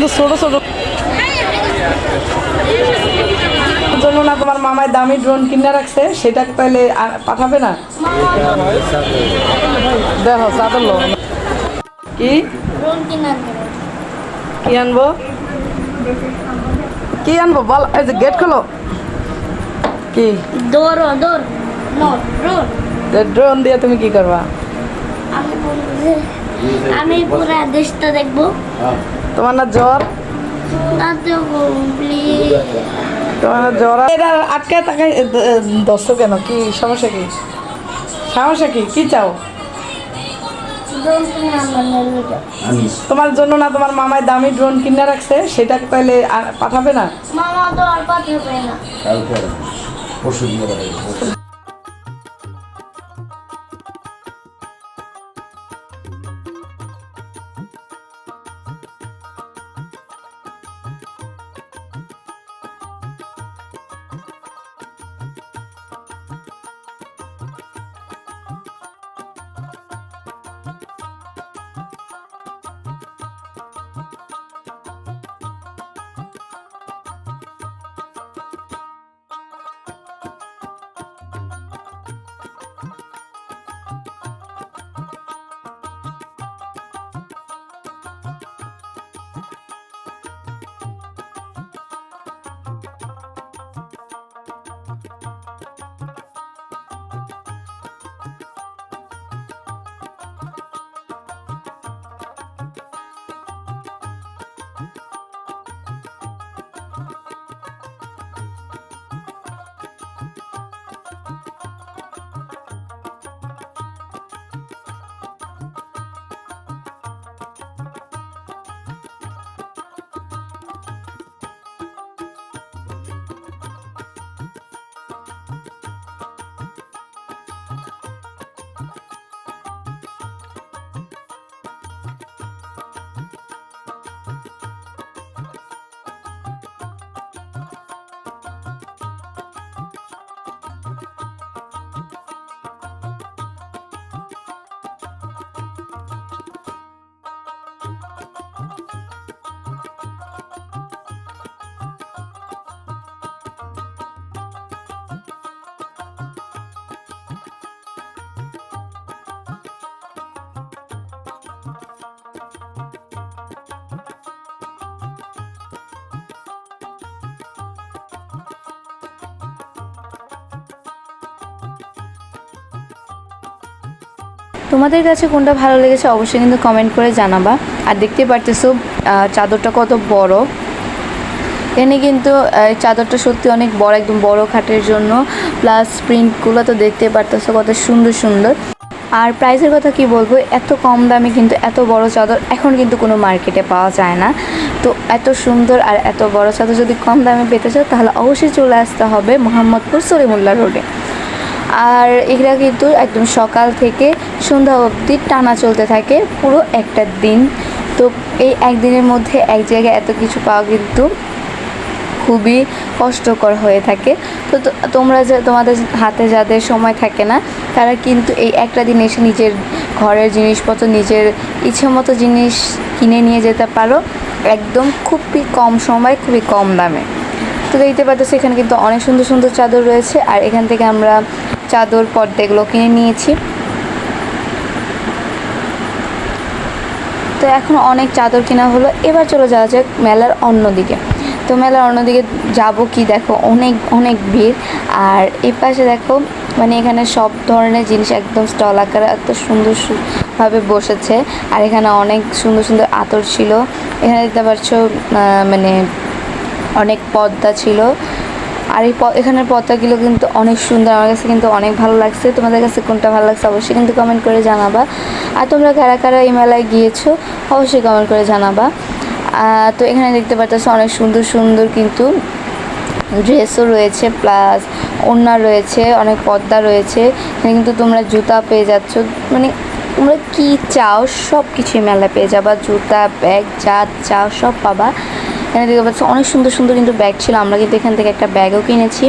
কিন্তু ছোট ছোট। জন্য না তোমার মামায় দামি ড্রোন কিনে রাখছে সেটা তাহলে পাঠাবে না? দেখো চাদর কি? কি আনব? কি আনব? বল এই যে গেট খোলো। কি? ড্রোন দিয়ে তুমি কি করবা? আমি পুরো দেশটা দেখব। তোমার না জ্বর? তোমার না জ্বর? এটা আটকে তাকাই দর্শক কেন? কি সমস্যা কি? সমস্যা কি? কি চাও? তোমার জন্য না তোমার মামায় দামি ড্রোন কিনে রাখছে সেটা তাহলে পাঠাবে না? মামা তো আর পাঠাবে না। তোমাদের কাছে কোনটা ভালো লেগেছে অবশ্যই কিন্তু কমেন্ট করে জানাবা। আর দেখতে পারতেছো চাদরটা কত বড়। এখানে কিন্তু চাদরটা সত্যি অনেক বড়, একদম বড় খাটের জন্য। প্লাস প্রিন্টগুলো তো দেখতে পারতেছো কত সুন্দর সুন্দর। আর প্রাইসের কথা কি বলব, এত কম দামে কিন্তু এত বড় চাদর এখন কিন্তু কোনো মার্কেটে পাওয়া যায় না। তো এত সুন্দর আর এত বড় চাদর যদি কম দামে পেতে চাও, তাহলে অবশ্যই চলে আসতে হবে মোহাম্মদপুর সলিমুল্লাহ রোডে আর এগুলা কিন্তু একদম সকাল থেকে সন্ধ্যা অবধি টানা চলতে থাকে, পুরো একটা দিন। তো এই একদিনের মধ্যে এক জায়গায় এত কিছু পাওয়া কিন্তু খুবই কষ্টকর হয়ে থাকে। তো তোমরা যে, তোমাদের হাতে যাদের সময় থাকে না, তারা কিন্তু এই একটা দিন এসে নিজের ঘরের জিনিসপত্র, নিজের ইচ্ছে মতো জিনিস কিনে নিয়ে যেতে পারো। একদম খুবই কম সময়, খুবই কম দামে। তো দেখতে পাচ্ছ এখানে কিন্তু অনেক সুন্দর সুন্দর চাদর রয়েছে। আর এখান থেকে আমরা চাদর পর্দা এগুলো কিনে নিয়েছি। তো এখন অনেক চাদর কেনা হলো। এবার চলে যাওয়া যাক মেলার অন্যদিকে তো মেলার অন্যদিকে যাব কি দেখো, অনেক অনেক ভিড়। আর এই পাশে দেখো মানে এখানে সব ধরনের জিনিস একদম স্টল আকারে এত সুন্দর সু- ভাবে বসেছে। আর এখানে অনেক সুন্দর সুন্দর আতর ছিল। এখানে দেখতে পাচ্ছ মানে অনেক পদ্মা ছিল। আর এই এখানের পদ্মাগুলো কিন্তু অনেক সুন্দর। আমার কাছে কিন্তু অনেক ভালো লাগছে। তোমাদের কাছে কোনটা ভালো লাগছে অবশ্যই কিন্তু কমেন্ট করে জানাবা। আর তোমরা কারা কারা এই মেলায় গিয়েছো, অবশ্যই কমেন্ট করে জানাবা। তো এখানে দেখতে পাচ্ছ অনেক সুন্দর সুন্দর কিন্তু ড্রেসও রয়েছে, প্লাস ওড়না রয়েছে, অনেক পর্দা রয়েছে। এখানে কিন্তু তোমরা জুতা পেয়ে যাচ্ছ। মানে তোমরা কি চাও সব কিছুই মেলায় পেয়ে যাবা। জুতা, ব্যাগ যা চাও সব পাবা। এখানে দেখতে পাচ্ছ অনেক সুন্দর সুন্দর কিন্তু ব্যাগ ছিল। আমরা কিন্তু এখান থেকে একটা ব্যাগও কিনেছি।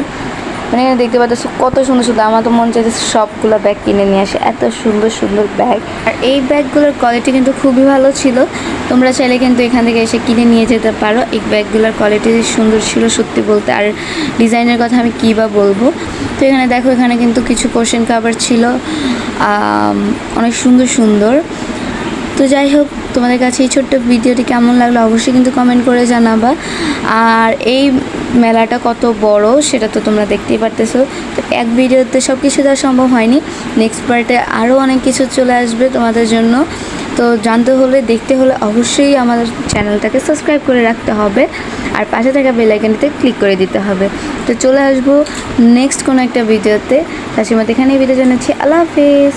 মানে এখানে দেখতে পাচ্ছ কত সুন্দর সুন্দর, আমার তো মন চাইছে সবগুলো ব্যাগ কিনে নিয়ে আসে, এত সুন্দর সুন্দর ব্যাগ আর এই ব্যাগগুলোর কোয়ালিটি কিন্তু খুবই ভালো ছিল, তোমরা চাইলে কিন্তু এখান থেকে এসে কিনে নিয়ে যেতে পারো। এই ব্যাগগুলোর কোয়ালিটি সুন্দর ছিল সত্যি বলতে, আর ডিজাইনের কথা আমি কী বা বলব। তো এখানে দেখো, এখানে কিন্তু কিছু কোশ্চেন কাভার ছিল অনেক সুন্দর সুন্দর। তো যাই হোক, তোমাদের কাছে এই ছোট্ট ভিডিওটি কেমন লাগল অবশ্যই কিন্তু কমেন্ট করে জানাবা। আর এই মেলাটা কত বড় সেটা তো তোমরা দেখতেই পারতেছো। তো এক ভিডিওতে সব কিছু দেওয়া সম্ভব হয়নি। নেক্সট পার্টে আরও অনেক কিছু চলে আসবে তোমাদের জন্য। তো জানতে হলে, দেখতে হলে অবশ্যই আমাদের চ্যানেলটাকে সাবস্ক্রাইব করে রাখতে হবে। আর পাশে থাকা বেলাইকানটিতে ক্লিক করে দিতে হবে। তো চলে আসব নেক্সট কোনো একটা ভিডিওতে। তার সময় এখানেই ভিডিও জানাচ্ছি। আল্লাহ হাফিজ।